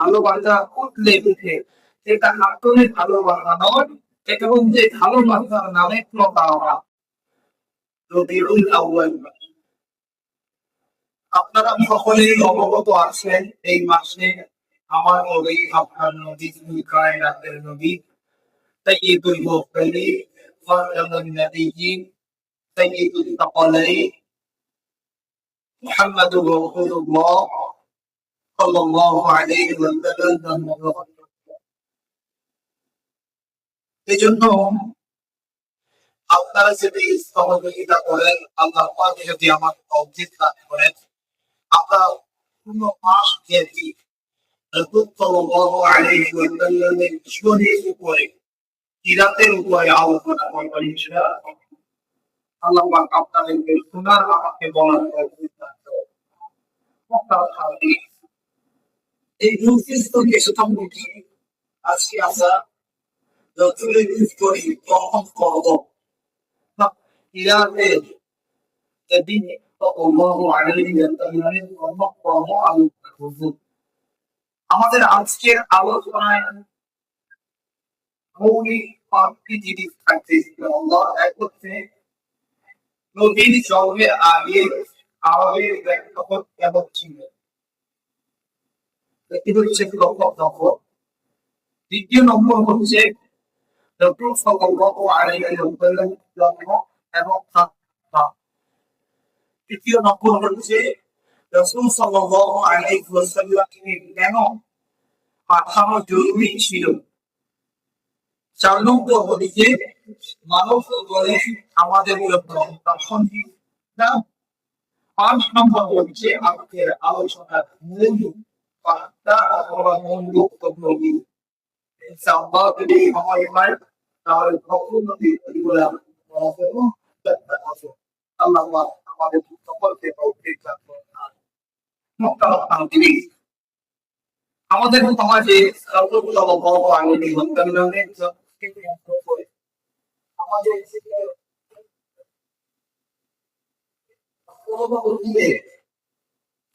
ভালোবাসা উঠলে উঠে। এটা আসলে ভালোবাসা নয়, এটা হচ্ছে ভালোবাসার নামে প্রতারণা। আপনারা সকলেই অবগত আছেন, এই মাসে আমার নবী, আপনার কায়নাতের নবী সাইয়্যিদুল মুরসালিন, খাতামুন নাবিয়্যিন সাইয়্যিদুল তাকালাইন মুহাম্মাদুর রাসূলুল্লাহ। এজন্য আপনারা যদি সহযোগিতা করেন, আল্লাহ যদি দান করেন, আমরা আল্লাহ আপনাদেরকে শোনার আমাকে বলার এই নির্দিষ্ট কেশতাম্বুটি আজকে আমরা রসুলের করি গ্রহণ করব আলোচনা করব। আমাদের আজকের আলোচনায় মৌলিক পাঁচটি জিনিস জন্মে আগে আরবের প্রেক্ষাপট কেমন ছিল? এটি হচ্ছে লক্ষ্য নম্বর দ্বিতীয় নম্বর হচ্ছে আলাইহি ওয়াসাল্লাম জন্ম এবং তৃতীয় নম্বর হচ্ছে রসুল সাল্লাল্লাহু আলাইহি ওয়াসাল্লামকে কেন পাঠানো জরুরি ছিল চার নম্বর হচ্ছে মানব বলে আমাদের পাঁচ নম্বর হচ্ছে আজকের আলোচনার মূল পাঁচটা অথবা মূল বক্তব্য ইনশাআল্লাহ যদি সময় পাই তাহলে কখনো এগুলা আল্লাহ আমাদের সকলকে তৌফিক দান করুন আমিন। আমাদের সমাজে সাল্লাল্লাহু আলাইহি ওয়াসাল্লামের থেকে করে আমাদের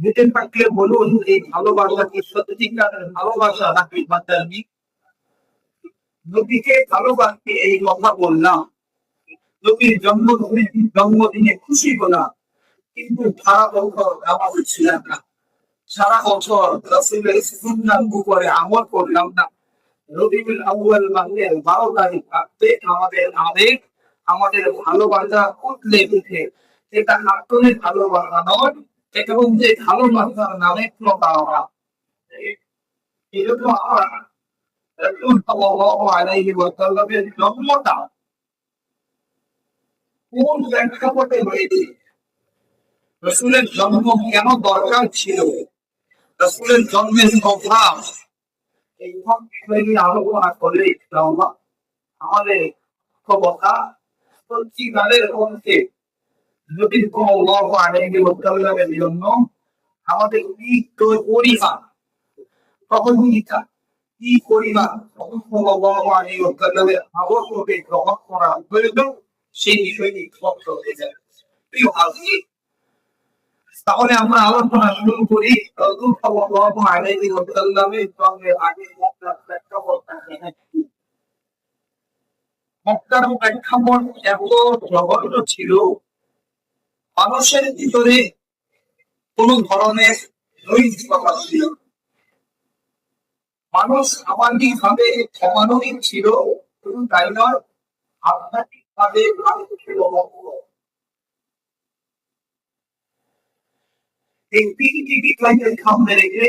বুঝে থাকলে বলুন এই ভালোবাসা কি সত্যিকারের ভালোবাসা নাকি বাচ্চামি নবীকে ভালোবাসতে এই কথা বললাম। নবীর জন্মদিনে জন্মদিনে খুশি হলাম। কিন্তু সারা বছর আমাদের ছিলাম না। সারা বছর রসুলের সুন্নার উপরে আমল করলাম না। রবিউল আউয়াল মাসের বারো তারিখ থাকতে আমাদের আবেগ আমাদের ভালোবাসা উঠলে উঠে। এটা আসলে ভালোবাসা নয় এটা হচ্ছে ভালোবাসার নামে প্রতারণা রাসূল আলাইহি জন্মটা কোন প্রেক্ষাপটে হয়েছে? রসুলের জন্ম কেন দরকার ছিল? রসুলের জন্মের কথা এই আলোচনা করলে আমাদের কথা সত্যিকারের নবী সাল্লাল্লাহু আলাইহি ওয়াসাল্লামের জন্য আমাদের কি সহযোগিতা কি আবশ্যকে গ্রহণ করা প্রয়োজন সেই স্পষ্ট হয়ে যায়। তাহলে আমরা আলোচনা শুরু করি। রাসূল সাল্লাল্লাহু আলাইহি ওয়াসাল্লামের সঙ্গে আগে মক্কার প্রেক্ষাপট মক্কার প্রেক্ষাপট এত জঘন্য ছিল মানুষের ভিতরে কোন ধরনের নৈতিকতা ছিল মানুষ সামাজিক ভাবে সমানবিক ছিল, শুধু তাই নয় আধ্যাত্মিক ভাবে এই তিনটি বিষয়কে সামনে রেখে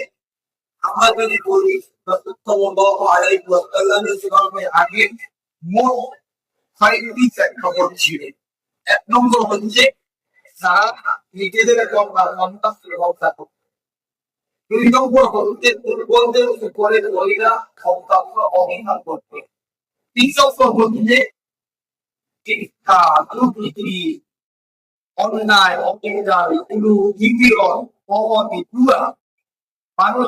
আমরা যদি বলি আগে মোট ছয়টি এক নম্বর হচ্ছে তারা নিজেদের সন্তান ব্যবস্থা করত। দুই নম্বর হচ্ছে দুর্বলদের উপরে মহিলা ক্ষমতা অবহেলা করবে তিন নম্বর হচ্ছে শিক্ষা, দুর্নীতি, অন্যায় অত্যাচার এগুলো নিপীড়ন অবধি মানুষ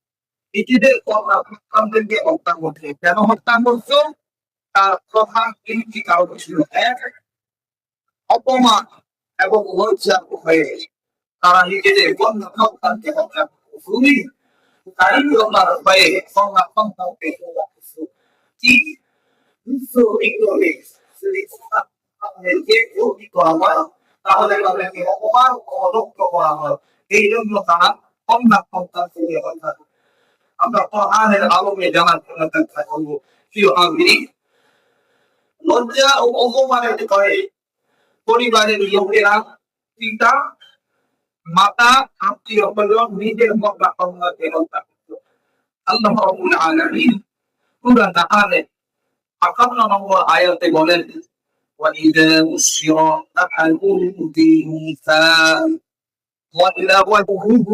নিজেদের কন্যা হত্যা করছে কেন হত্যা করছ? তার প্রধান তিনটি কারণ ছিল। এক, অপমান এবং হয়ে তারা নিজেদের কন্যা সন্তানকে হত্যা করছে। তাহলে অপমান করা হয়। এই জন্য তারা কন্যা সন্তানকে হত্যা আমরা কোরআনের আলোকে জানার জন্য চেষ্টা করবো প্রিয় আগ্রী লজ্জা ও অপমানের ভয়ে পরিবারের লোকেরা পিতা মাতা আত্মীয় স্বজন নিজের মক্কা সন্তানকে হত্যা করত আল্লাহ রাব্বুল আলামিন সূরা নাহালে 51 নম্বর আয়াতে বলেন وإذا بشر أحدهم بالأنثى ظل وجهه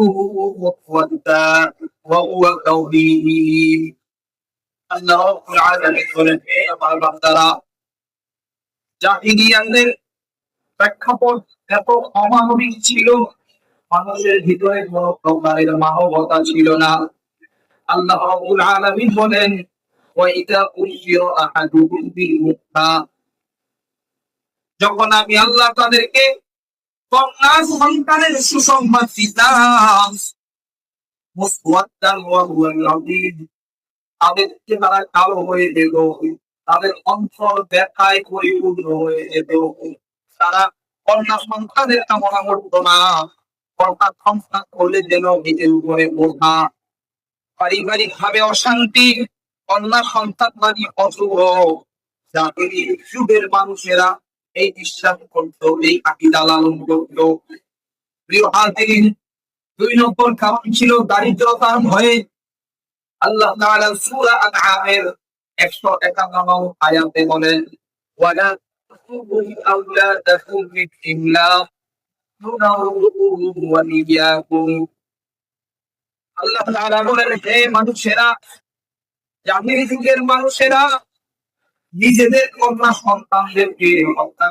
مسودا وهو كظيم أن رب العالمين বলেন হে আমার বান্দারা জাহিলিয়ানদের প্রেক্ষাপট এত অমানবিক ছিল মানুষের ভিতরে কোনো প্রকারের মানবতা ছিল না আল্লাহ রাব্বুল আলামিন বলেন ওয়াইদা উশিরা আহাদুহুম বিল মুক্তা যখন আমি আল্লাহ তাদেরকে কন্যা সন্তানের সুসংবাদ দিতাম। তাদের চেহারা কালো হয়ে যেত। তাদের অন্তর দেখায় পরিপূর্ণ হয়ে যেত। তারা কন্যা সন্তানের কামনা করত না। কন্যা সন্তান হলে যেন নিজের উপরে বোঝা। পারিবারিক ভাবে অশান্তি, কন্যা সন্তান মানে অশুভ। জাতির যুগের মানুষেরা এই বিশ্বাস করত, এই আকিদা লালন করত। প্রিয় হাজিরিন, দুই নম্বর কারণ ছিল দারিদ্রতার ভয়ে। আল্লাহ তাআলা সূরা আনআমের 151 আয়াতে বলেন, ওয়ালা ওয়া আল্লাহ তাআলা বলেন, হে মানুষেরা জাহিলি যুগের মানুষেরা, নিজেদের কন্যা সন্তানদেরকে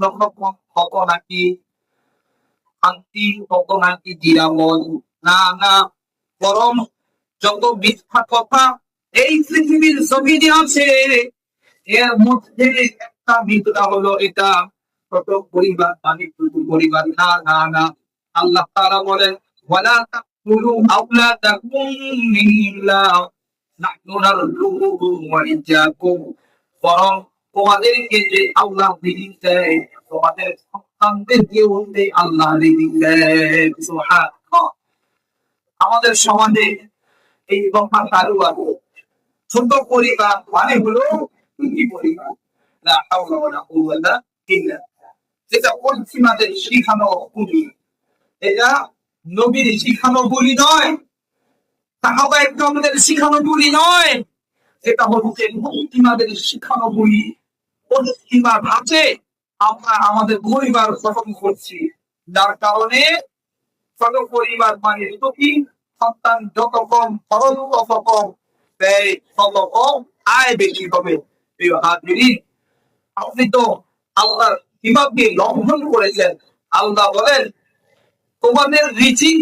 যত কম তত নাকি? শান্তি তত নাকি নিরাময়? না না বরং যত মিথ্যা কথা, এই পৃথিবীর জমিনে আছে। এর মধ্যে একটা মিথ্যা হলো এটা কত পরিবার মানে পরিবার, না না না। আল্লাহ তাআলা বলেন, ওয়ালা তাকুলু আওলাদাকুম ইমলাক নাহনু নারযুকুহুম ওয়া ইয়্যাকুম বরং তোমাদেরকে যে আল্লাহ রিজিক দেয়, তোমাদের আল্লাহ দেয়। আমাদের সমাজে এই কথা চালু আছে। ছোট পরিবার মানে হলো কি পরিবার। যেটা পশ্চিমাদের শিখানো বুলি। এটা নবীর শিখানো বুলি নয়। সাহাবা একদমদের শিখানো বুলি নয়। এটা হচ্ছে পশ্চিমাদের শিখানো বই পশ্চিমা ধাঁচে আমরা আমাদের পরিবার গঠন করছি। যার কারণে ছোট পরিবার মানে সুখী সন্তান যত কম খরচ তত কম ব্যয়, তত কম আয় বেশি হবে। আপনি তো আল্লাহর কীভাবে লঙ্ঘন করেছেন। আল্লাহ বলেন, তোমাদের রিচিক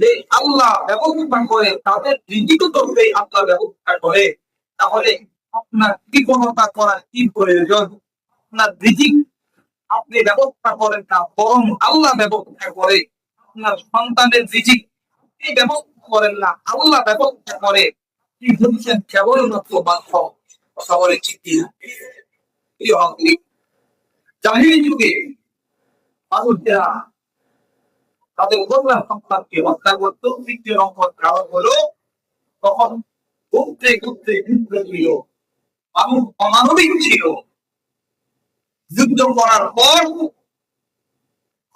যে আল্লাহ ব্যবস্থা করে, তাদের রিচিকও করবে আল্লাহ ব্যবস্থা করে, তাহলে আপনার কৃপণতা করার কি প্রয়োজন? আপনার রিচিক আপনি ব্যবস্থা করেন না, বরং আল্লাহ ব্যবস্থা করে। আপনার সন্তানের রিজিক আপনি ব্যবস্থা করেন না, আল্লাহ ব্যবস্থা করে। কি বলছেন কেবলমাত্র বাধ্য কথা বলে ঠিক জাহিরি যুগে মানুষেরা তাদের কন্যা সন্তানকে হত্যা করত তৃতীয় নম্বর কারণ হলো তখন ঘুরতে ঘুরতে ঘুরতে ছিল মানুষ অমানবিক ছিল। যুদ্ধ করার পর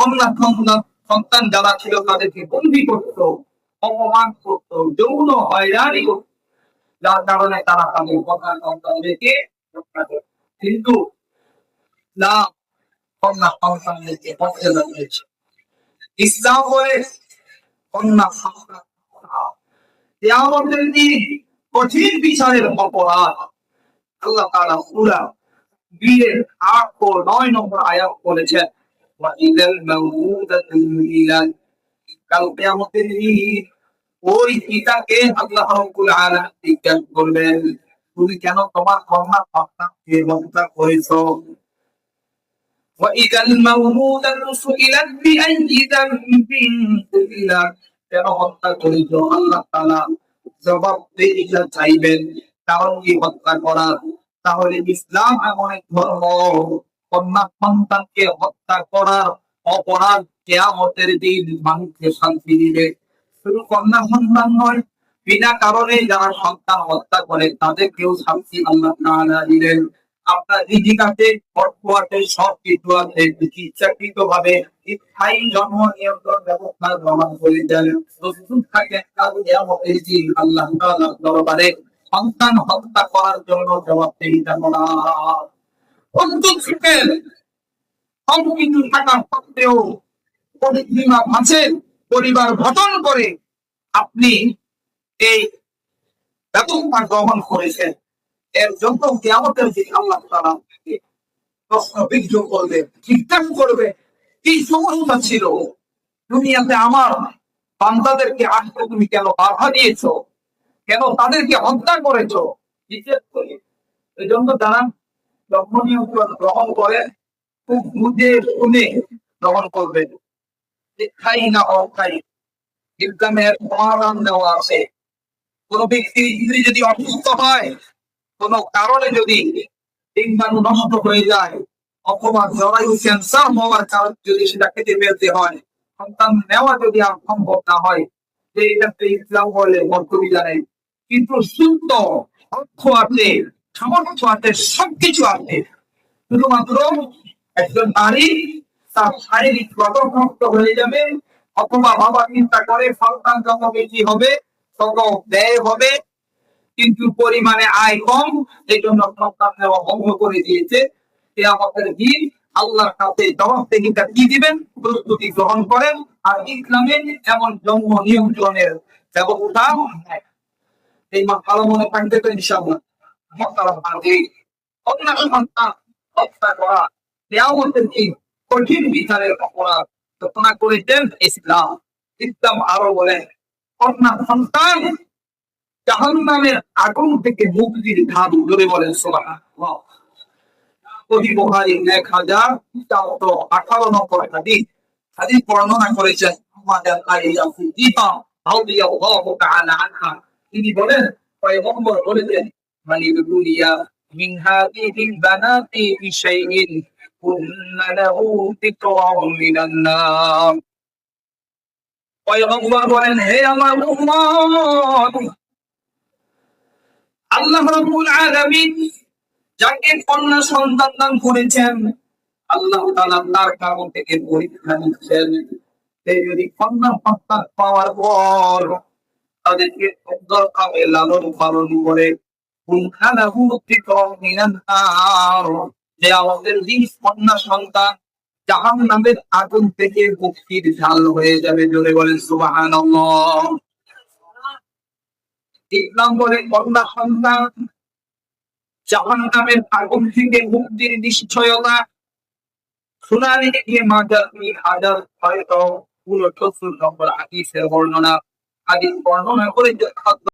কন্যা সন্তান যারা ছিল তাদেরকে বন্দি করত, অপমান করত, যৌন হয়রানি করত। যার কারণে তারা তাদের কন্যা সন্তানদেরকে কিন্তু না কন্যা সন্তানদেরকে মর্যাদা দিয়েছে ইসলাম বলে কন্যা সন্তান কঠিন বিচারের অপরাধ। আল্লাহ তাআলা সূরা বিয়ের আট ও নয় নম্বর আয়াত বলেছেন وَإِذَا الْمَوْءُودَةُ سُئِلَتْ কাল কিয়ামতের দিন ওই পিতাকে আল্লাহ রাব্বুল আলামিন জিজ্ঞাসা করবেন তুমি কেন তোমার কন্যা সন্তানকে হত্যা করেছো وإذا الموءودة سئلت بأي ذنب قتلت কেন হত্যা করেছো আল্লাহ তাআলা জবাব দিতে চাইবেন কারণ হত্যা করার তাহলে ইসলাম এমন এক ধর্ম। কন্যা সন্তানকে হত্যা করার অপরাধ কেয়ামতের দিন মানুষকে শান্তি দিবে। শুধু কন্যা সন্তান নয়, বিনা কারণে যারা সন্তান হত্যা করে, তাদেরকেও শান্তি আল্লাহ তাআলা দিলেন আপনার রিজিক আছে অর্থ আছে সব কিছু আছে। ইচ্ছাকৃত ভাবে স্থায়ী জন্ম নিয়ন্ত্রণ ব্যবস্থা গ্রহণ করে দেন দিন আল্লাহ দরবারে সন্তান হত্যা করার জন্য জবাবদিহিতা করা প্রস্তুত থাকেন সব কিছু থাকা সত্ত্বেও পরিসীমা মাঝে পরিবার গঠন করে আপনি এই ব্যবস্থা গ্রহণ করেছেন। এর জন্য কেমতের দিন আল্লাহ তারা প্রশ্ন বিঘ্ন করবে, জিজ্ঞাসা করবে, কি সমস্যা ছিল? দুনিয়াতে আমার বান্দাদেরকে আসতে তুমি কেন বাধা দিয়েছ? কেন তাদেরকে হত্যা করেছ? জিজ্ঞেস করি এই জন্য তারা লক্ষণীয় গ্রহণ করে খুব বুঝে শুনে গ্রহণ করবে শিক্ষাই না অস্থায়ী ইসলামের দেওয়া আছে। কোন ব্যক্তির স্ত্রী যদি অসুস্থ হয়, কোন কারণে যদি নষ্ট হয়ে যায়, অথবা জরায়ু ক্যান্সার হওয়ার যদি সেটা খেতে ফেলতে হয়, সন্তান নেওয়া যদি আর সম্ভব না হয়, যে এটাতে ইসলাম বলে জানে কিন্তু সুস্থ অর্থ আছে, সামর্থ্য আছে, সবকিছু আছে। শুধুমাত্র একজন নারী তার শারীরিক গঠন হয়ে যাবে, অথবা বাবা চিন্তা করে সন্তান যত বেশি হবে, তত ব্যয় হবে। কিন্তু পরিমাণে আয় কম এই জন্য সন্তান নেওয়া বন্ধ করে দিয়েছে। সে আমাদের দিন, আল্লাহর কাছে জবাবদিহিতা কি দিবেন? প্রস্তুতি গ্রহণ করেন। আর ইসলামের এমন জন্ম নিয়ন্ত্রণের ব্যবস্থা। এই মা ভালো মনে থাকবে তো অন্য সন্তান হত্যা করা কঠিন বিচারের অপরাধ ঘোষণা করেছেন ইসলাম। ইসলাম আরও বলেন কন্যা সন্তান জাহান্নামের আগুন থেকে মুক্তির ধাপ ধরে বলেন, সুবহানাল্লাহ। কবি বুখারী এক হাজার চারশো আঠারো নম্বর হাদিস। হাদিস বর্ণনা করেছেন আমাদের আলিয়া সিদ্দিকা রাদিয়াল্লাহু তাআলা আনহা। তিনি বলেন পয়গম্বর বলেছেন মানে দুনিয়া من هذه البنات بشيء كن له ذكرا من النار পয়গম্বর বলেন হে আমার উম্মত আল্লাহ রাব্বুল আলামিন যাকে কন্যা সন্তান দান করেছেন আল্লাহ তাআলা তার কারণ থেকে পরীক্ষা নিচ্ছেন সে যদি কন্যা সন্তান পাওয়ার পর তাদেরকে লালন পালন করে। যে আমাদের কন্যা সন্তান জাহান নামের আগুন থেকে মুক্তির ঢাল হয়ে যাবে জোরে বলেন সুবহানাল্লাহ। ইসলাম বলে কন্যা সন্তান জাহান নামের আগুন থেকে মুক্তির নিশ্চয়তা। শুনানি দিয়ে মাজার হাজার পুরো চতুর নম্বর হাদিসের বর্ণনা হাদিস বর্ণনা করে